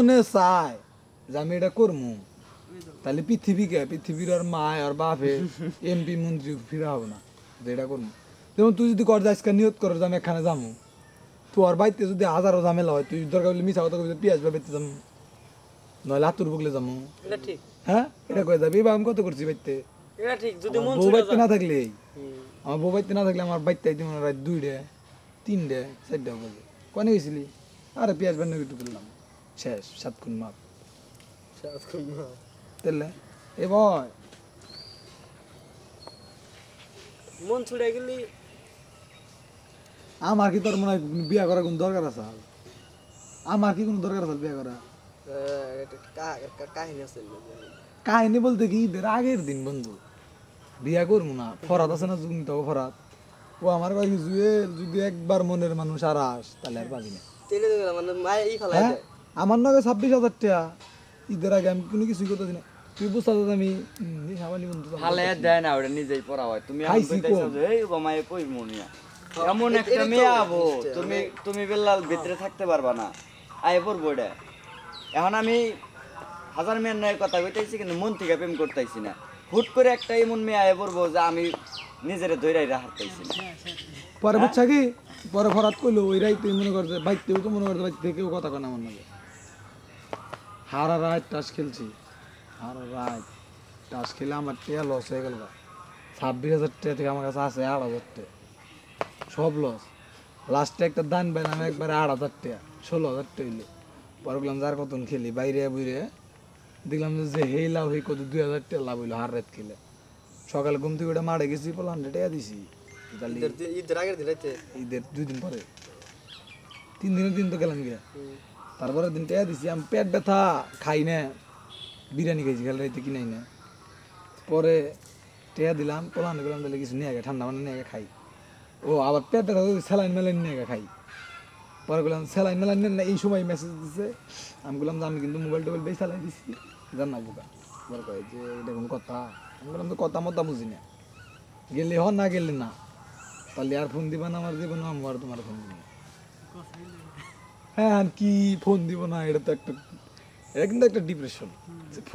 মনে চায় যে আমি এটা করব তাহলে পৃথিবীকে পৃথিবীর আর মা আর বাপে এমপি মন্ত্রী ফিরা হবে না যে এটা করব যেমন তুই যদি কর আজকে নিয়ত কর যে আমি এখানে যাব তোর বাড়িতে যদি হাজারো ঝামেলা হয় তুই দরকার হলে মিশা কথা কবি পেঁয়াজ বেতে যাব নইলে হাতুর বগলে যাব হ্যাঁ? এটা কয়ে যাবি? বা আমি কত করছি বাড়িতে? মন বউ বাড়িতে না থাকলে। আমার বউ বাড়িতে না থাকলে আমার বাড়িতে আইতে মনে হয় রাত দুইটে তিনটে চারটে বাজে। কনে গেছিলি? আরে পেঁয়াজ বান্না একটু করলাম শেষ সাত খুন মাপ। তাহলে এ ভয় মন ছুটে গেলি। আমার কি তোর মনে হয় বিয়া করার কোনো দরকার আছে? আমার কি কোনো দরকার আছে বিয়া করা কাহিনী আছে কাহিনী বলতে কি ঈদের আগের দিন বন্ধু। বিয়া করব না ফরাত আছে না যুগনি তো ফরাত ও আমার কাছে জুয়েল যদি একবার মনের মানুষ আর আস তাহলে আর পাবি না। হ্যাঁ আমার নগে ছাব্বিশ হাজার টাকা। ঈদের আগে আমি কোনো কিছুই করতেছি না। তুই বুঝতে আমি সাবানি বন্ধু হালে দেয় না ওটা নিজেই পড়া হয়। তুমি খাইছি কইতাছো এই বামায়ে কই মনিয়া? এমন একটা মেয়ে আবো তুমি তুমি বেলাল ভিতরে থাকতে পারবা না। আয় পড়ব এটা। এখন আমি হাজার মেয়ের নয় কথা কইতাইছি কিন্তু মন থেকে প্রেম করতেছি না। হুট করে একটা এমন মেয়ে আয় পড়ব যে আমি নিজেরে ধৈরাই হারতেছি না। পরে বুঝছা কি? পরে ফরাত কইলো ওই রাইতে মনে করছে বাইতেও তো মনে করছে বাইতে থেকেও কথা কেন আমার নাকি হারা রাত টাস খেলছি। হারা রাত টাস খেলে আমার টিয়া লস হয়ে গেল ছাব্বিশ হাজার টাকা থেকে আমার কাছে আছে আট হাজার টাকা সব লস লাস্টে একটা দান আমি একবারে আট হাজার টাকা ষোলো হাজার টাকা হইল। পরে বললাম যার কতন খেলি বাইরে বুইরে। দেখলাম যে হেই লাভ হই কত দুই হাজার টাকা লাভ হইল হার রাত খেলে। সকালে ঘুম থেকে ওটা মারে গেছি বললাম টাকা দিছি। ঈদের আগের দিন ঈদের দুই দিন পরে। তিন দিনের দিন তো গেলাম গিয়া। তারপরে দিন টেয়া দিছি, আমি পেট ব্যথা, খাই না, বিরিয়ানি খাইছি, খেলে রাইতে কিনাই না। পরে টেয়া দিলাম পোলান গেলাম তাহলে কিছু নিয়ে আগে, ঠান্ডা মানে নিয়ে খাই। ও আবার পেট ব্যথা স্যালাইন মেলাইন নিয়ে খাই। পরে বললাম, স্যালাইন মেলাইন না, এই সময় মেসেজ দিছে। আমি বললাম যে আমি কিন্তু মোবাইল টোবাইল বেশ চালাই দিছি। জান না, বোকা। পরে কয় যে, এটা কোনো কথা। আমি বললাম, তো কথা মতো বুঝি না। গেলে হ না গেলে না। তাহলে আর ফোন দিবা না, আমার দিব না আমার তোমার ফোন দিব। হ্যাঁ আর কি ফোন দিব না এটা তো একটা এটা কিন্তু একটা ডিপ্রেশন